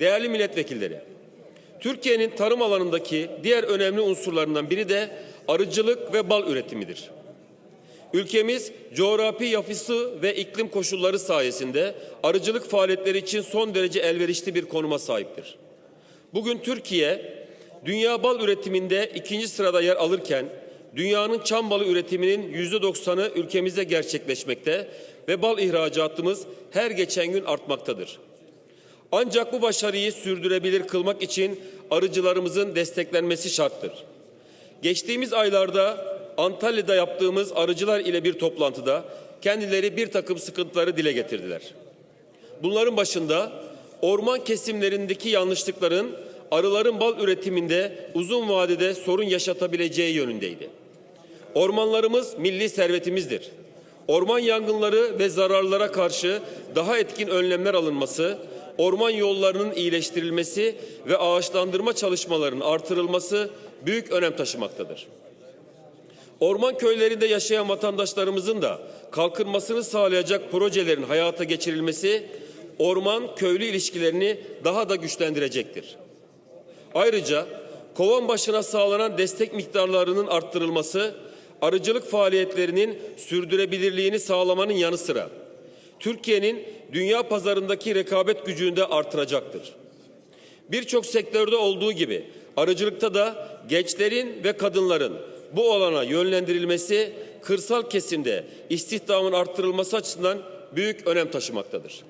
Değerli milletvekilleri, Türkiye'nin tarım alanındaki diğer önemli unsurlarından biri de arıcılık ve bal üretimidir. Ülkemiz coğrafi yapısı ve iklim koşulları sayesinde arıcılık faaliyetleri için son derece elverişli bir konuma sahiptir. Bugün Türkiye dünya bal üretiminde ikinci sırada yer alırken dünyanın çam balı üretiminin yüzde doksanı ülkemizde gerçekleşmekte ve bal ihracatımız her geçen gün artmaktadır. Ancak bu başarıyı sürdürebilir kılmak için arıcılarımızın desteklenmesi şarttır. Geçtiğimiz aylarda Antalya'da yaptığımız arıcılar ile bir toplantıda kendileri bir takım sıkıntıları dile getirdiler. Bunların başında orman kesimlerindeki yanlışlıkların arıların bal üretiminde uzun vadede sorun yaşatabileceği yönündeydi. Ormanlarımız milli servetimizdir. Orman yangınları ve zararlara karşı daha etkin önlemler alınması, orman yollarının iyileştirilmesi ve ağaçlandırma çalışmalarının artırılması büyük önem taşımaktadır. Orman köylerinde yaşayan vatandaşlarımızın da kalkınmasını sağlayacak projelerin hayata geçirilmesi orman köylü ilişkilerini daha da güçlendirecektir. Ayrıca kovan başına sağlanan destek miktarlarının arttırılması arıcılık faaliyetlerinin sürdürülebilirliğini sağlamanın yanı sıra Türkiye'nin dünya pazarındaki rekabet gücünü de artıracaktır. Birçok sektörde olduğu gibi arıcılıkta da gençlerin ve kadınların bu alana yönlendirilmesi kırsal kesimde istihdamın arttırılması açısından büyük önem taşımaktadır.